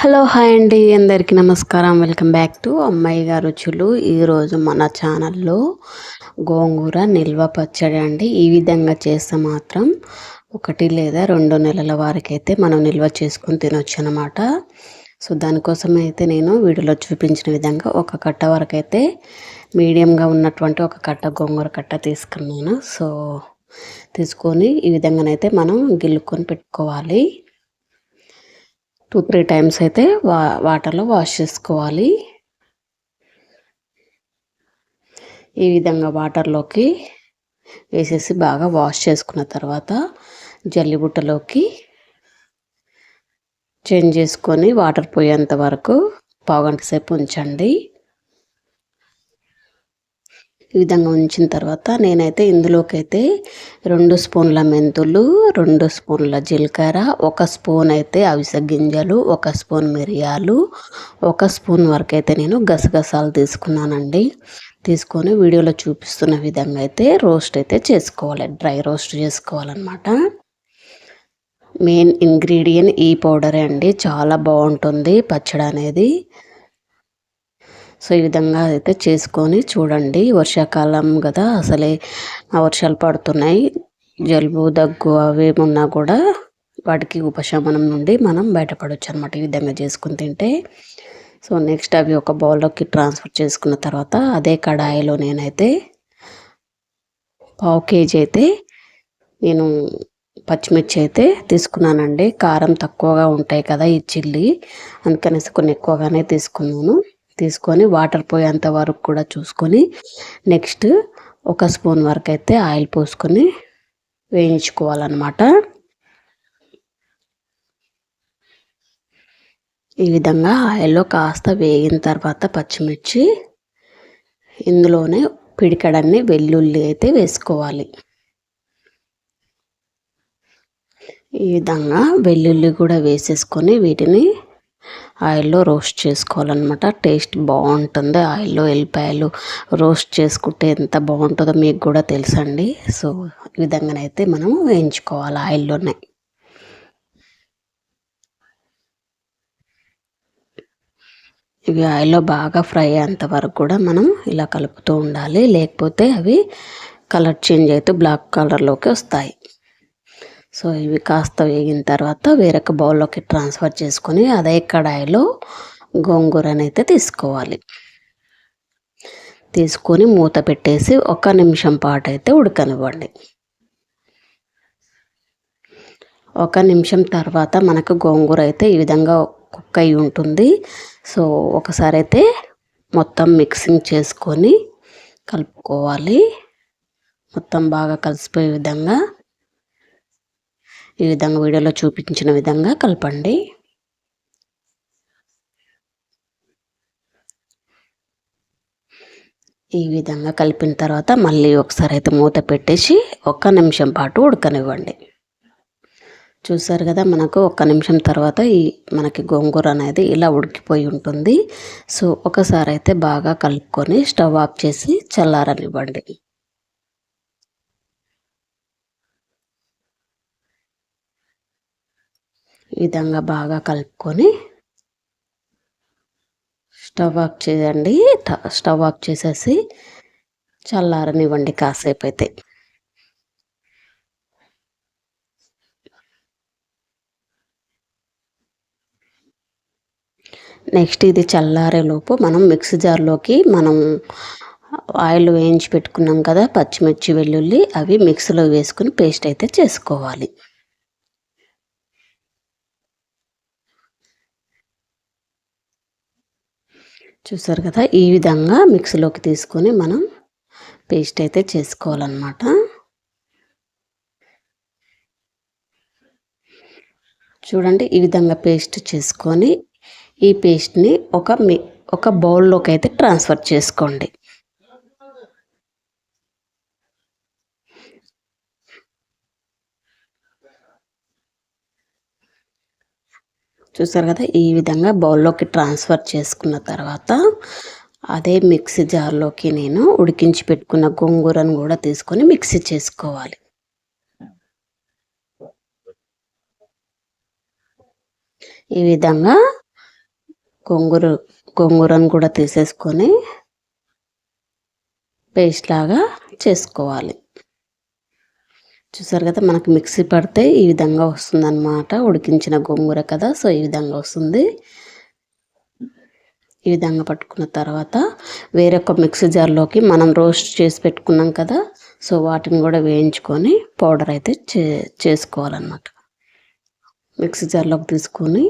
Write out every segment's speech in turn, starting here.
Hello hi అండి. అందరికీ నమస్కారం. వెల్కమ్ బ్యాక్ టు అమ్మాయి గారు రుచులు. ఈరోజు మన ఛానల్లో గోంగూర నిల్వ పచ్చడి అండి. ఈ విధంగా చేస్తే మాత్రం ఒకటి లేదా రెండు నెలల వారికైతే మనం నిల్వ చేసుకొని తినొచ్చు అనమాట సో దానికోసం అయితే నేను వీడియోలో చూపించిన విధంగా ఒక కట్ట వరకు అయితే మీడియంగా ఉన్నటువంటి ఒక కట్ట గోంగూర కట్ట తీసుకున్నాను. సో తీసుకొని ఈ విధంగానైతే మనం గిల్లుకొని పెట్టుకోవాలి. టూ త్రీ టైమ్స్ అయితే వా వాటర్లో వాష్ చేసుకోవాలి. ఈ విధంగా వాటర్లోకి వేసేసి బాగా వాష్ చేసుకున్న తర్వాత జల్లిబుట్టలోకి చేంజ్ చేసుకొని వాటర్ పోయేంత వరకు పావుగంట సేపు ఉంచండి. ఈ విధంగా ఉంచిన తర్వాత నేనైతే ఇందులోకి అయితే రెండు స్పూన్ల మెంతులు రెండు స్పూన్ల జీలకర్ర ఒక స్పూన్ అయితే అవిసె గింజలు ఒక స్పూన్ మిరియాలు ఒక స్పూన్ వరకు అయితే నేను గసగసాలు తీసుకున్నానండి. తీసుకొని వీడియోలో చూపిస్తున్న విధంగా అయితే రోస్ట్ అయితే చేసుకోవాలి డ్రై రోస్ట్ చేసుకోవాలన్నమాట. మెయిన్ ఇంగ్రీడియంట్ ఈ పౌడరే అండి చాలా బాగుంటుంది పచ్చడి అనేది సో ఈ విధంగా అయితే చేసుకొని చూడండి. వర్షాకాలం కదా అసలే వర్షాలు పడుతున్నాయి. జలుబు దగ్గు అవేమున్నా కూడా వాటికి ఉపశమనం నుండి మనం బయటపడవచ్చు అనమాట ఈ విధంగా చేసుకుని తింటే. సో నెక్స్ట్ అవి ఒక బౌల్లోకి ట్రాన్స్ఫర్ చేసుకున్న తర్వాత అదే కడాయిలో నేనైతే పావు కేజీ అయితే నేను పచ్చిమిర్చి అయితే తీసుకున్నానండి. కారం తక్కువగా ఉంటాయి కదా ఈ చిల్లీ. అందుకనేసి కొన్ని ఎక్కువగానే తీసుకున్నాను. తీసుకొని వాటర్ పోయేంత వరకు కూడా చూసుకొని నెక్స్ట్ ఒక స్పూన్ వరకు అయితే ఆయిల్ పోసుకొని వేయించుకోవాలన్నమాట. ఈ విధంగా ఆయిల్లో కాస్త వేగిన తర్వాత పచ్చిమిర్చి ఇందులోనే పిడికడన్ని వెల్లుల్లి అయితే వేసుకోవాలి. ఈ విధంగా వెల్లుల్లి కూడా వేసేసుకొని వీటిని ఆయిల్లో రోస్ట్ చేసుకోవాలన్నమాట. టేస్ట్ బాగుంటుంది. ఆయిల్లో ఎల్లిపాయలు రోస్ట్ చేసుకుంటే ఎంత బాగుంటుందో మీకు కూడా తెలుసండి. సో ఈ విధంగానైతే మనం వేయించుకోవాలి ఆయిల్లోనే. ఇవి ఆయిల్లో బాగా ఫ్రై అయ్యేంత వరకు కూడా మనం ఇలా కలుపుతూ ఉండాలి. లేకపోతే అవి కలర్ చేంజ్ అయితే బ్లాక్ కలర్లోకి వస్తాయి. సో ఇవి కాస్త వేగిన తర్వాత వేరొక బౌల్లోకి ట్రాన్స్ఫర్ చేసుకొని అదే కడాయిలో గోంగూరని అయితే తీసుకోవాలి. తీసుకొని మూత పెట్టేసి ఒక నిమిషం పాటు అయితే ఉడకనివ్వండి. ఒక నిమిషం తర్వాత మనకు గోంగూర అయితే ఈ విధంగా కుక్ అయి ఉంటుంది. సో ఒకసారి అయితే మొత్తం మిక్సింగ్ చేసుకొని కలుపుకోవాలి. మొత్తం బాగా కలిసిపోయే విధంగా ఈ విధంగా వీడియోలో చూపించిన విధంగా కలపండి. ఈ విధంగా కలిపిన తర్వాత మళ్ళీ ఒకసారి అయితే మూత పెట్టేసి ఒక్క నిమిషం పాటు ఉడకనివ్వండి. చూసారు కదా మనకు ఒక్క నిమిషం తర్వాత ఈ మనకి గోంగూర అనేది ఇలా ఉడికిపోయి ఉంటుంది. సో ఒకసారి అయితే బాగా కలుపుకొని స్టవ్ ఆఫ్ చేసి చల్లారనివ్వండి. ఈ విధంగా బాగా కలుపుకొని స్టవ్ ఆఫ్ చేయండి. స్టవ్ ఆఫ్ చేసేసి చల్లారనివ్వండి కాసేపు అయితే. నెక్స్ట్ ఇది చల్లారేలోపు మనం మిక్సీ జార్లోకి మనం ఆయిల్ వేయించి పెట్టుకున్నాం కదా పచ్చిమిర్చి వెల్లుల్లి అవి మిక్సీలో వేసుకుని పేస్ట్ అయితే చేసుకోవాలి. చూసారు కదా? ఈ విధంగా మిక్సీలోకి తీసుకొని మనం పేస్ట్ అయితే చేసుకోవాలన్నమాట. చూడండి ఈ విధంగా పేస్ట్ చేసుకొని ఈ పేస్ట్ని ఒక మి ఒక బౌల్లోకి అయితే ట్రాన్స్ఫర్ చేసుకోండి. చూసారు కదా ఈ విధంగా బౌల్లోకి ట్రాన్స్ఫర్ చేసుకున్న తర్వాత అదే మిక్సీ జార్లోకి నేను ఉడికించి పెట్టుకున్న గోంగూరను కూడా తీసుకొని మిక్సీ చేసుకోవాలి. ఈ విధంగా గోంగూర గోంగూరను కూడా తీసేసుకొని పేస్ట్ లాగా చేసుకోవాలి. చూసారు కదా మనకు మిక్సీ పడితే ఈ విధంగా వస్తుందన్నమాట. ఉడికించిన గోంగూర కదా సో ఈ విధంగా వస్తుంది. ఈ విధంగా పట్టుకున్న తర్వాత వేరొక మిక్సీ జార్లోకి మనం రోస్ట్ చేసి పెట్టుకున్నాం కదా సో వాటిని కూడా వేయించుకొని పౌడర్ అయితే చే చేసుకోవాలన్నమాట. మిక్సీ జార్లోకి తీసుకొని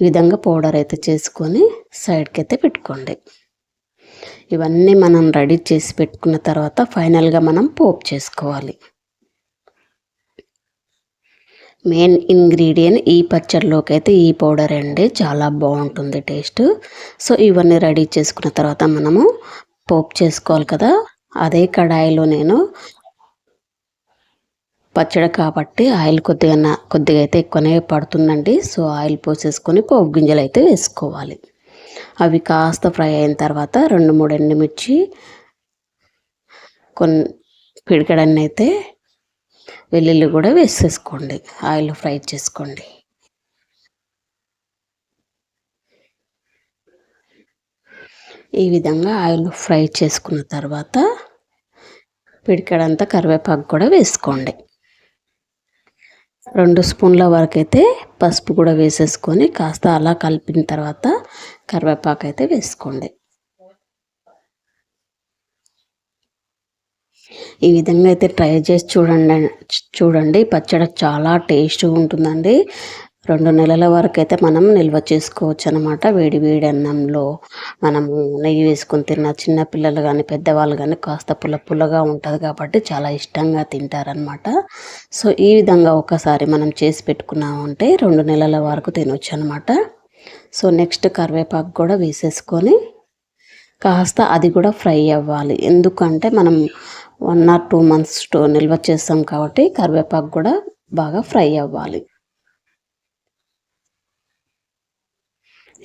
ఈ విధంగా పౌడర్ అయితే చేసుకొని సైడ్కి అయితే పెట్టుకోండి. ఇవన్నీ మనం రెడీ చేసి పెట్టుకున్న తర్వాత ఫైనల్గా మనం పోపు చేసుకోవాలి. మెయిన్ ఇంగ్రీడియంట్ ఈ పచ్చడిలోకి అయితే ఈ పౌడర్ అండి. చాలా బాగుంటుంది టేస్ట్. సో ఇవన్నీ రెడీ చేసుకున్న తర్వాత మనము పోపు చేసుకోవాలి కదా. అదే కడాయిలో నేను పచ్చడి కాబట్టి ఆయిల్ కొద్దిగా కొద్దిగా అయితే ఎక్కువనే పడుతుందండి. సో ఆయిల్ పోసేసుకొని పోపు గింజలు అయితే వేసుకోవాలి. అవి కాస్త ఫ్రై అయిన తర్వాత రెండు మూడు ఎండుమిర్చి కొన్ని పిడికడన్నైతే అయితే వెల్లుల్లి కూడా వేసేసుకోండి. ఆయిల్ ఫ్రై చేసుకోండి. ఈ విధంగా ఆయిల్ ఫ్రై చేసుకున్న తర్వాత పిడికడంతా కరివేపాకు కూడా వేసుకోండి. రెండు స్పూన్ల వరకు అయితే పసుపు కూడా వేసేసుకొని కాస్త అలా కలిపిన తర్వాత కరివేపాకు అయితే వేసుకోండి. ఈ విధంగా అయితే ట్రై చేసి చూడండి చూడండి. పచ్చడి చాలా టేస్ట్గా ఉంటుందండి. రెండు నెలల వరకు అయితే మనం నిల్వ చేసుకోవచ్చు అనమాట వేడి వేడి అన్నంలో మనము నెయ్యి వేసుకొని తిన్న చిన్న పిల్లలు కానీ పెద్దవాళ్ళు కానీ కాస్త పుల్ల పుల్లగా ఉంటుంది కాబట్టి చాలా ఇష్టంగా తింటారనమాట సో ఈ విధంగా ఒకసారి మనం చేసి పెట్టుకున్నామంటే రెండు నెలల వరకు తినొచ్చు అనమాట సో నెక్స్ట్ కరివేపాకు కూడా వేసేసుకొని కాస్త అది కూడా ఫ్రై అవ్వాలి. ఎందుకంటే మనం వన్ ఆర్ టూ మంత్స్ నిల్వ చేస్తాం కాబట్టి కరివేపాకు కూడా బాగా ఫ్రై అవ్వాలి.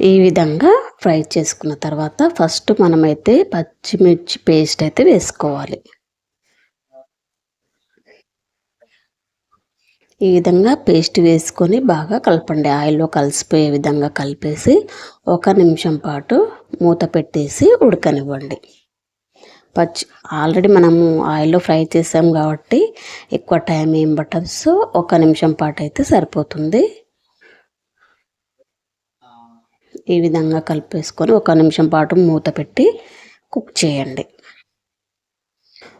ఈ విధంగా ఫ్రై చేసుకున్న తర్వాత ఫస్ట్ మనమైతే పచ్చిమిర్చి పేస్ట్ అయితే వేసుకోవాలి. ఈ విధంగా పేస్ట్ వేసుకొని బాగా కలపండి. ఆయిల్లో కలిసిపోయే విధంగా కలిపేసి ఒక నిమిషం పాటు మూత పెట్టేసి ఉడకనివ్వండి. పచ్చి ఆల్రెడీ మనము ఆయిల్లో ఫ్రై చేసాం కాబట్టి ఎక్కువ టైం ఏం పట్టదు. సో ఒక నిమిషం పాటు అయితే సరిపోతుంది. ఈ విధంగా కలిపేసుకొని ఒక నిమిషం పాటు మూత పెట్టి కుక్ చేయండి.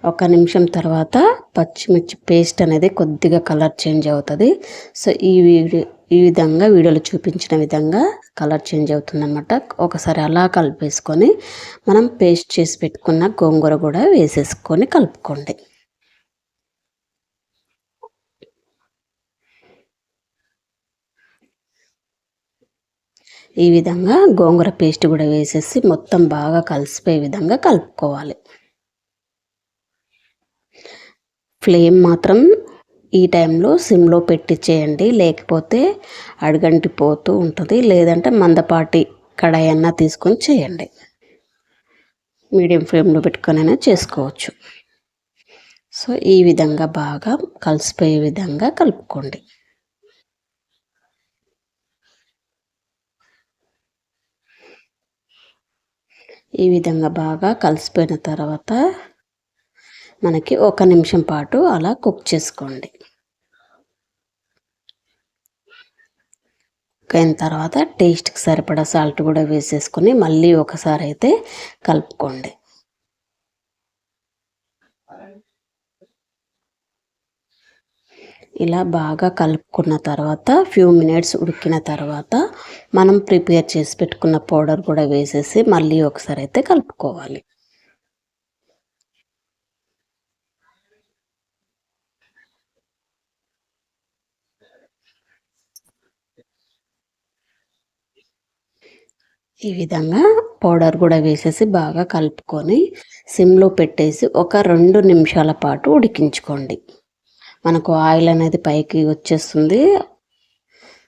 ఒక నిమిషం తర్వాత పచ్చిమిర్చి పేస్ట్ అనేది కొద్దిగా కలర్ చేంజ్ అవుతుంది. సో ఈ వీడియో ఈ విధంగా వీడియోలో చూపించిన విధంగా కలర్ చేంజ్ అవుతుంది అనమాట ఒకసారి అలా కలిపేసుకొని మనం పేస్ట్ చేసి పెట్టుకున్న గోంగూర కూడా వేసేసుకొని కలుపుకోండి. ఈ విధంగా గోంగూర పేస్ట్ కూడా వేసేసి మొత్తం బాగా కలిసిపోయే విధంగా కలుపుకోవాలి. ఫ్లేమ్ మాత్రం ఈ టైంలో సిమ్లో పెట్టి చేయండి. లేకపోతే అడగంటిపోతూ ఉంటుంది. లేదంటే మందపాటి కడాయి అన్న తీసుకొని చేయండి. మీడియం ఫ్లేమ్లో పెట్టుకొనైనా చేసుకోవచ్చు. సో ఈ విధంగా బాగా కలిసిపోయే విధంగా కలుపుకోండి. ఈ విధంగా బాగా కలిసిపోయిన తర్వాత మనకి ఒక నిమిషం పాటు అలా కుక్ చేసుకోండి. అయిన తర్వాత టేస్ట్కి సరిపడా సాల్ట్ కూడా వేసేసుకొని మళ్ళీ ఒకసారి అయితే కలుపుకోండి. ఇలా బాగా కలుపుకున్న తర్వాత ఫ్యూ మినిట్స్ ఉడికిన తర్వాత మనం ప్రిపేర్ చేసి పెట్టుకున్న పౌడర్ కూడా వేసేసి మళ్ళీ ఒకసారి అయితే కలుపుకోవాలి. ఈ విధంగా పౌడర్ కూడా వేసేసి బాగా కలుపుకొని సిమ్లో పెట్టేసి ఒక రెండు నిమిషాల పాటు ఉడికించుకోండి. మనకు ఆయిల్ అనేది పైకి వచ్చేస్తుంది.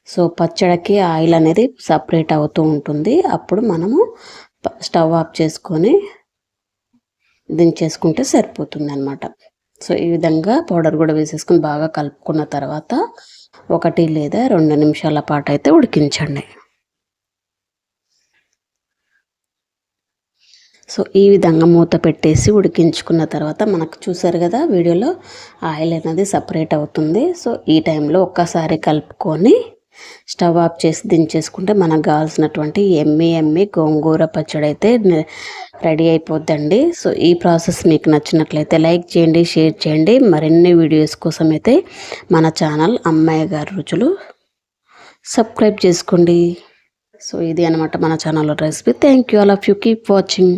సో పచ్చడికి ఆయిల్ అనేది సపరేట్ అవుతూ ఉంటుంది. అప్పుడు మనము స్టవ్ ఆఫ్ చేసుకొని దించేసుకుంటే సరిపోతుంది అనమాట సో ఈ విధంగా పౌడర్ కూడా వేసేసుకుని బాగా కలుపుకున్న తర్వాత ఒకటి లేదా రెండు నిమిషాల పాటు అయితే ఉడికించండి. సో ఈ విధంగా మూత పెట్టేసి ఉడికించుకున్న తర్వాత మనకు చూసారు కదా వీడియోలో ఆయిల్ అనేది సపరేట్ అవుతుంది. సో ఈ టైంలో ఒక్కసారి కలుపుకొని స్టవ్ ఆఫ్ చేసి దించేసుకుంటే మనకు కావాల్సినటువంటి ఎమ్మి ఎమ్మి గోంగూర పచ్చడి అయితే రెడీ అయిపోద్దండి. సో ఈ ప్రాసెస్ మీకు నచ్చినట్లయితే లైక్ చేయండి షేర్ చేయండి. మరిన్ని వీడియోస్ కోసం అయితే మన ఛానల్ అమ్మాయి గారి రుచులు సబ్స్క్రైబ్ చేసుకోండి. సో ఇది అనమాట మన ఛానల్లో recipe. Thank you all of you. Keep watching.